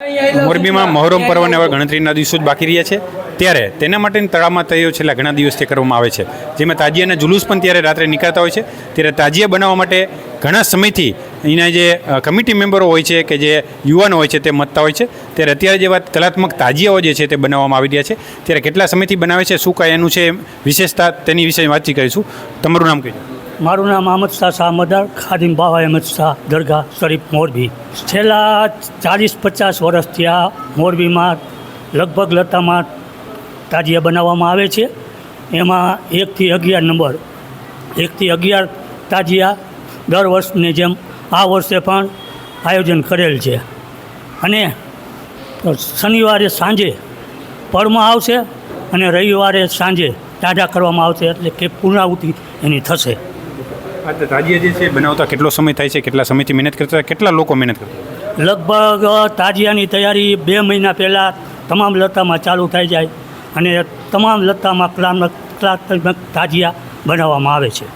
મોરબીમાં મહોરમ પર્વને હવે ગણતરીના દિવસો જ બાકી રહ્યા છે. ત્યારે તેના માટેની તળાવમાં તૈયો છેલ્લા ઘણા દિવસથી કરવામાં આવે છે. જેમાં તાજિયાના જુલુસ પણ ત્યારે રાત્રે નીકળતા હોય છે. ત્યારે તાજિયા બનાવવા માટે ઘણા સમયથી અહીંના જે કમિટી મેમ્બરો હોય છે કે જે યુવાનો હોય છે તે મતતા હોય છે. ત્યારે અત્યારે જે વાત કલાત્મક તાજિયાઓ જે છે તે બનાવવામાં આવી રહ્યા છે. ત્યારે કેટલા સમયથી બનાવે છે, શું કાંઈ એનું છે, વિશેષતા તેની વિશે વાતચીત કરીશું. તમારું નામ કહીશું મારું નામ અહમદ શાહ શાહમદાર ખાદિમ બાવા અહમદ શાહ, દરગાહ શરીફ મોરબી. છેલ્લા ચાલીસ પચાસ વર્ષથી આ મોરબીમાં લગભગ લતામાં તાજિયા બનાવવામાં આવે છે. એમાં એકથી અગિયાર નંબર, એકથી અગિયાર તાજિયા દર વર્ષની જેમ આ વર્ષે પણ આયોજન કરેલ છે. અને શનિવારે સાંજે પળમાં આવશે અને રવિવારે સાંજે તાજા કરવામાં આવશે એટલે કે પુનરાવૃત્તિ એની થશે. તાજિયા જે છે બનાવતા કેટલો સમય થાય છે, કેટલા સમયથી મહેનત કરતા કેટલા લોકો મહેનત કરતા લગભગ તાજિયાની તૈયારી બે મહિના પહેલાં તમામ લતામાં ચાલુ થઈ જાય અને તમામ લતામાં કલાત્મક તાજિયા બનાવવામાં આવે છે.